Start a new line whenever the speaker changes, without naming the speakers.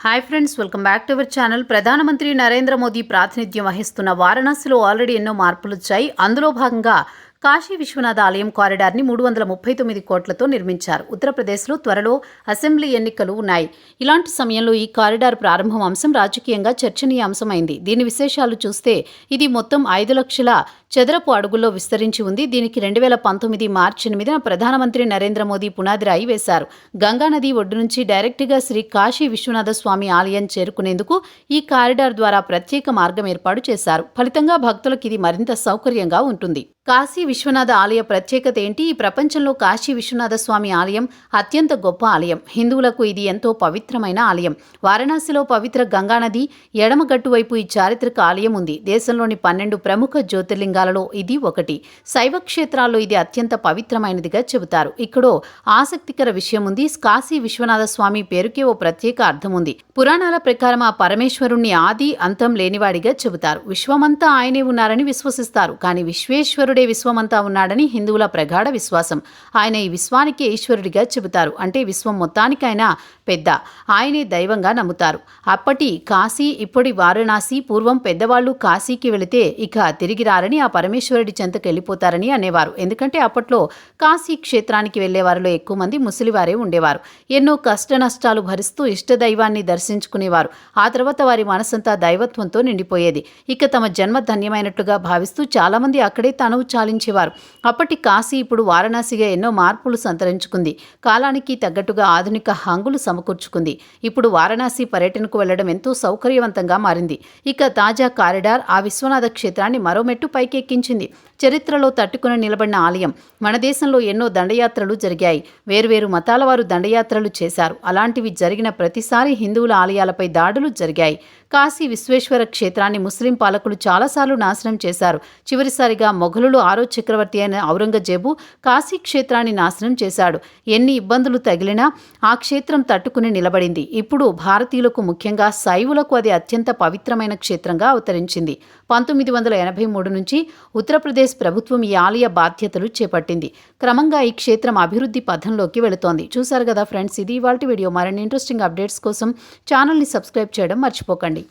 Hi friends welcome back to our channel ప్రధానమంత్రి నరేంద్ర మోదీ ప్రాతినిధ్యం వహిస్తున్న వారణాసిలో ఆల్రెడీ ఎన్నో మార్పులు వచ్చాయి. అందులో భాగంగా కాశీ విశ్వనాథ ఆలయం కారిడార్ని మూడు వందల ముప్పై తొమ్మిది కోట్లతో నిర్మించారు. ఉత్తరప్రదేశ్లో త్వరలో అసెంబ్లీ ఎన్నికలు ఉన్నాయి. ఇలాంటి సమయంలో ఈ కారిడార్ ప్రారంభం అంశం రాజకీయంగా చర్చనీయాంశమైంది. దీని విశేషాలు చూస్తే ఇది మొత్తం ఐదు లక్షల చదరపు అడుగుల్లో విస్తరించి ఉంది. దీనికి రెండు వేల పంతొమ్మిది మార్చి ఎనిమిదిన ప్రధానమంత్రి నరేంద్ర మోదీ పునాది రాయి వేశారు. గంగానది ఒడ్డు నుంచి డైరెక్ట్గా శ్రీ కాశీ విశ్వనాథ స్వామి ఆలయం చేరుకునేందుకు ఈ కారిడార్ ద్వారా ప్రత్యేక మార్గం ఏర్పాటు చేశారు. ఫలితంగా భక్తులకు ఇది మరింత సౌకర్యంగా ఉంటుంది. కాశీ విశ్వనాథ ఆలయ ప్రత్యేకత ఏంటి? ఈ ప్రపంచంలో కాశీ విశ్వనాథ స్వామి ఆలయం అత్యంత గొప్ప ఆలయం. హిందువులకు ఇది ఎంతో పవిత్రమైన ఆలయం. వారణాసిలో పవిత్ర గంగానది ఎడమగట్టు వైపు ఈ చారిత్రక ఆలయం ఉంది. దేశంలోని పన్నెండు ప్రముఖ జ్యోతిర్లింగాలలో ఇది ఒకటి. శైవ క్షేత్రాల్లో ఇది అత్యంత పవిత్రమైనదిగా చెబుతారు. ఇక్కడో ఆసక్తికర విషయం ఉంది. కాశీ విశ్వనాథ స్వామి పేరుకే ఓ ప్రత్యేక అర్థం ఉంది. పురాణాల ప్రకారం ఆ పరమేశ్వరుణ్ణి ఆది అంతం లేనివాడిగా చెబుతారు. విశ్వమంతా ఆయనే ఉన్నారని విశ్వసిస్తారు. కానీ విశ్వేశ్వరుడే విశ్వమంతా ఉన్నాడని హిందువుల ప్రగాఢ విశ్వాసం. ఆయన ఈ విశ్వానికి ఈశ్వరుడిగా చెబుతారు. అంటే విశ్వం మొత్తానికి ఆయన పెద్ద. ఆయనే దైవంగా నమ్ముతారు. అప్పటి కాశీ ఇప్పటి వారణాసి పూర్వం పెద్దవాళ్ళు కాశీకి వెళితే ఇక తిరిగి రారని ఆ పరమేశ్వరుడి చెంతకు వెళ్ళిపోతారని అనేవారు. ఎందుకంటే అప్పట్లో కాశీ క్షేత్రానికి వెళ్ళే వారిలో ఎక్కువ మంది ముసలివారే ఉండేవారు. ఎన్నో కష్ట నష్టాలు భరిస్తూ ఇష్టదైవాన్ని దర్శించుకునేవారు. ఆ తర్వాత వారి మనసంతా దైవత్వంతో నిండిపోయేది. ఇక తమ జన్మ ధన్యమైనట్లుగా భావిస్తూ చాలామంది అక్కడే తనువు చాలించేవారు అప్పటి కాశీ ఇప్పుడు వారణాసిగా ఎన్నో మార్పులు సంతరించుకుంది. కాలానికి తగ్గట్టుగా ఆధునిక హంగులు సమకూర్చుకుంది. ఇప్పుడు వారణాసి పర్యటనకు వెళ్ళడం ఎంతో సౌకర్యవంతంగా మారింది. ఇక తాజా కారిడార్ ఆ విశ్వనాథ క్షేత్రాన్ని మరో మెట్టు పైకెక్కించింది. చరిత్రలో తట్టుకుని నిలబడిన ఆలయం. మన దేశంలో ఎన్నో దండయాత్రలు జరిగాయి. వేర్వేరు మతాల వారు దండయాత్రలు చేశారు. అలాంటివి జరిగిన ప్రతిసారి హిందువుల ఆలయాలపై దాడులు జరిగాయి. కాశీ విశ్వేశ్వర క్షేత్రాన్ని ముస్లిం పాలకులు చాలాసార్లు నాశనం చేశారు. చివరిసారిగా మొఘలులు ఆరో చక్రవర్తి అయిన ఔరంగజేబు కాశీ క్షేత్రాన్ని నాశనం చేశాడు. ఎన్ని ఇబ్బందులు తగిలినా ఆ క్షేత్రం తట్టుకుని నిలబడింది. ఇప్పుడు భారతీయులకు ముఖ్యంగా శైవులకు అది అత్యంత పవిత్రమైన క్షేత్రంగా అవతరించింది. పంతొమ్మిది వందల ఎనభై మూడు నుంచి ఉత్తరప్రదేశ్ ప్రభుత్వం ఈ ఆలయ బాధ్యతలు చేపట్టింది. క్రమంగా ఈ క్షేత్రం అభివృద్ధి పథంలోకి వెళుతోంది. చూశారు కదా ఫ్రెండ్స్ ఇది ఇవాళ వీడియో. మరిన్ని ఇంట్రెస్టింగ్ అప్డేట్స్ కోసం ఛానల్ని సబ్స్క్రైబ్ చేయడం మర్చిపోకండి.